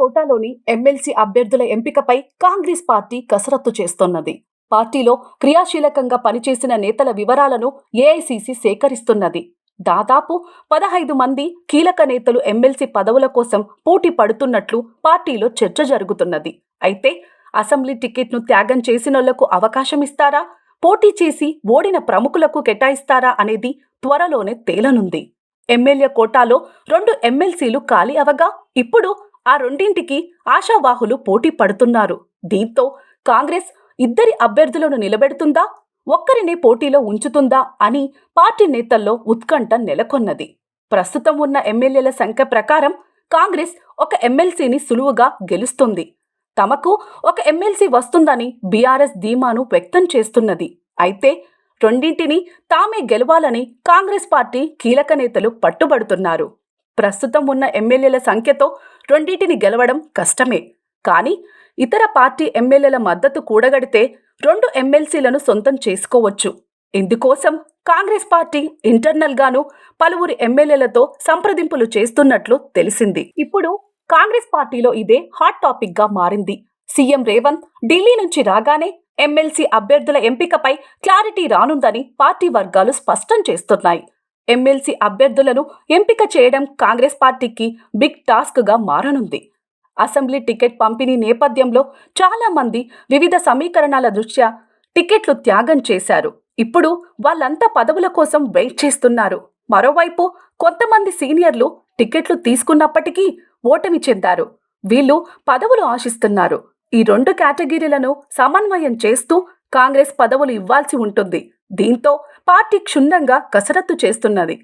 కోటాలోని MLC అభ్యర్థుల ఎంపికపై Congress party కసరత్తు చేస్తున్నది. పార్టీలో క్రియాశీలకంగా పనిచేసిన నేతల వివరాలను ఏఐసిసి సేకరిస్తున్నది. దాదాపు పదహైదు మంది కీలక నేతలు ఎమ్మెల్సీ పదవుల కోసం పోటీ పడుతున్నట్లు పార్టీలో చర్చ జరుగుతున్నది. అయితే అసెంబ్లీ టికెట్ను త్యాగం చేసినోళ్ళకు అవకాశం ఇస్తారా పోటీ చేసి ఓడిన ప్రముఖులకు కేటాయిస్తారా అనేది త్వరలోనే తేలనుంది. ఎమ్మెల్యే కోటాలో రెండు ఎమ్మెల్సీలు ఖాళీ అవగా ఇప్పుడు ఆ రెండింటికి ఆశావాహులు పోటీ పడుతున్నారు. దీంతో కాంగ్రెస్ ఇద్దరి అభ్యర్థులను నిలబెడుతుందా? ఒక్కరిని పోటీలో ఉంచుతుందా? అని పార్టీ నేతల్లో ఉత్కంఠ నెలకొన్నది. ప్రస్తుతం ఉన్న ఎమ్మెల్యేల సంఖ్య ప్రకారం కాంగ్రెస్ ఒక ఎమ్మెల్సీని సులువుగా గెలుస్తుంది. తమకు ఒక ఎమ్మెల్సీ వస్తుందని బీఆర్ఎస్ ధీమాను వ్యక్తం చేస్తున్నది. అయితే రెండింటిని తామే గెలవాలని కాంగ్రెస్ పార్టీ కీలక నేతలు పట్టుబడుతున్నారు. ప్రస్తుతం ఉన్న ఎమ్మెల్యేల సంఖ్యతో రెండింటిని గెలవడం కష్టమే. కానీ ఇతర పార్టీ ఎమ్మెల్యేల మద్దతు కూడగడితే రెండు ఎమ్మెల్సీలను సొంతం చేసుకోవచ్చు. ఇందుకోసం కాంగ్రెస్ పార్టీ ఇంటర్నల్గాను పలువురు ఎమ్మెల్యేలతో సంప్రదింపులు చేస్తున్నట్లు తెలిసింది. ఇప్పుడు కాంగ్రెస్ పార్టీలో ఇదే హాట్ టాపిక్గా మారింది. సీఎం రేవంత్ ఢిల్లీ నుంచి రాగానే ఎమ్మెల్సీ అభ్యర్థుల ఎంపికపై క్లారిటీ రానుందని పార్టీ వర్గాలు స్పష్టం చేస్తున్నాయి. ఎమ్మెల్సీ అభ్యర్థులను ఎంపిక చేయడం కాంగ్రెస్ పార్టీకి బిగ్ టాస్క్గా మారనుంది. అసెంబ్లీ టికెట్ పంపిణీ నేపథ్యంలో చాలామంది వివిధ సమీకరణాల దృష్ట్యా టికెట్లు త్యాగం చేశారు. ఇప్పుడు వాళ్ళంతా పదవుల కోసం వెయిట్ చేస్తున్నారు. మరోవైపు కొంతమంది సీనియర్లు టికెట్లు తీసుకున్నప్పటికీ ఓటమి చెందారు. వీళ్ళు పదవులు ఆశిస్తున్నారు. ఈ రెండు కేటగిరీలను సమన్వయం చేస్తూ కాంగ్రెస్ పదవులు ఇవ్వాల్సి ఉంటుంది. దీంతో పార్టీ క్షుణ్ణంగా కసరత్తు చేస్తున్నది.